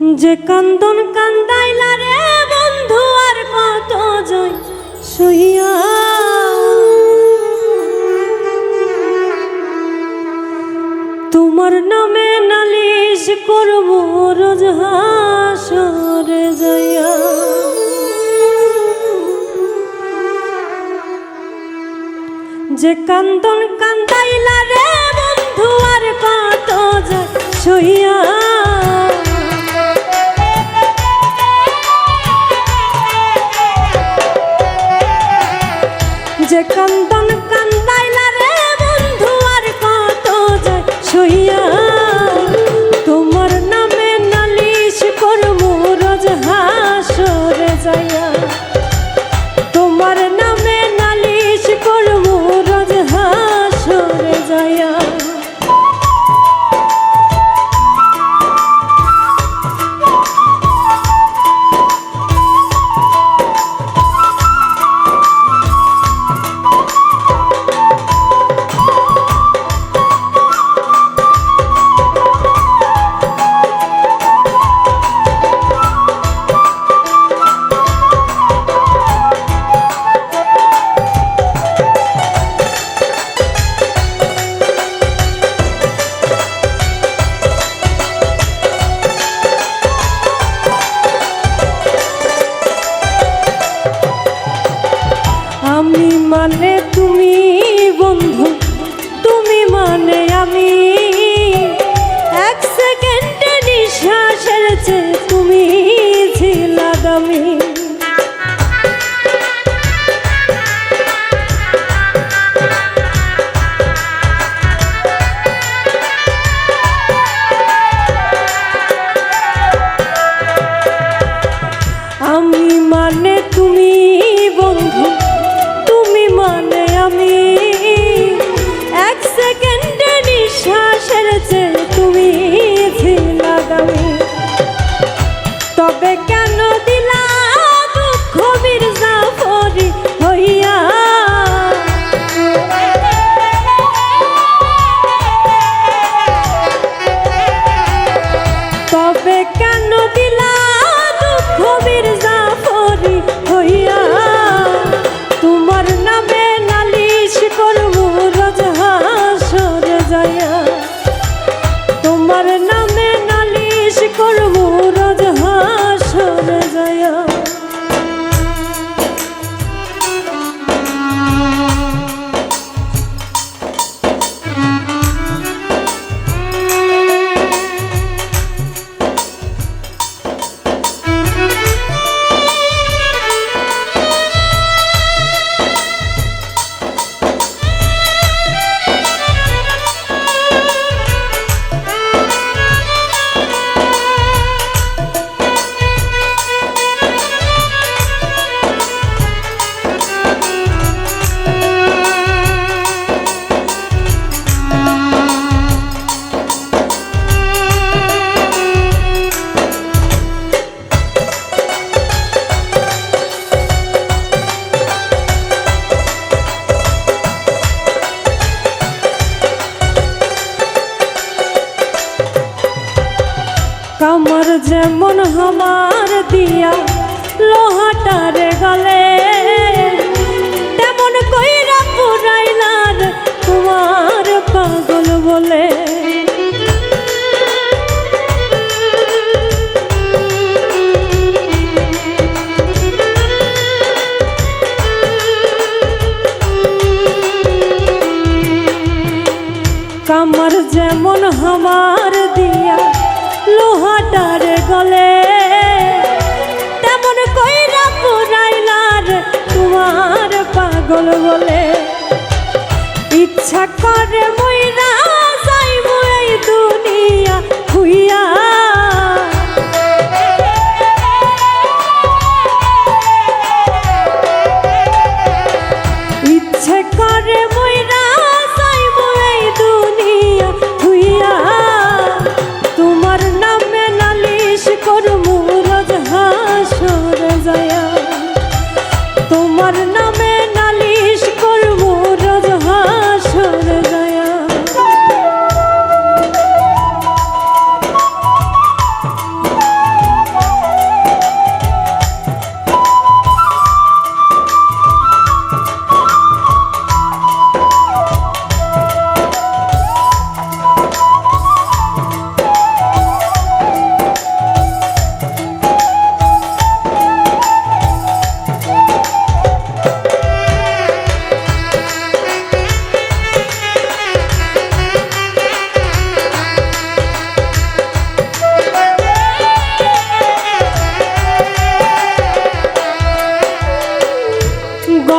যে কান্দন কান্দাইলা রে বন্ধু, আর কত জয় সইয়া তোমার নামে নালিশ করব, রোজ হাসরে জয়া যে কান্দন কান্দাইলা রে বন্ধু, আর কত যায় সইয়া মানে আমি এক সেকেন্ডে নিঃশ্বাসের চেয়ে তুমি ছিলা দামি। কামর যেমন হামার দিয়া লোহাটারে গলে। তেমন কইরা পুরাইলার তোমার পাগল বলে। কামর যেমন হামার দিয়া লোহাটার গলে। তেমন কইরা পুরাইলার তোমার পাগল বলে ইচ্ছা করে মইরা যাইব এই দুনিয়া খুইয়া।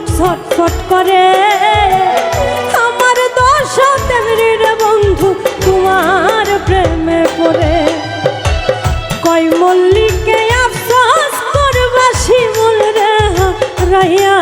ছটফট ছটফট করে। আমার দশ তেমনি বন্ধু, তোমার প্রেমে পড়ে। কই মল্লিকে আফসোস করবাসি মন রে রাইয়া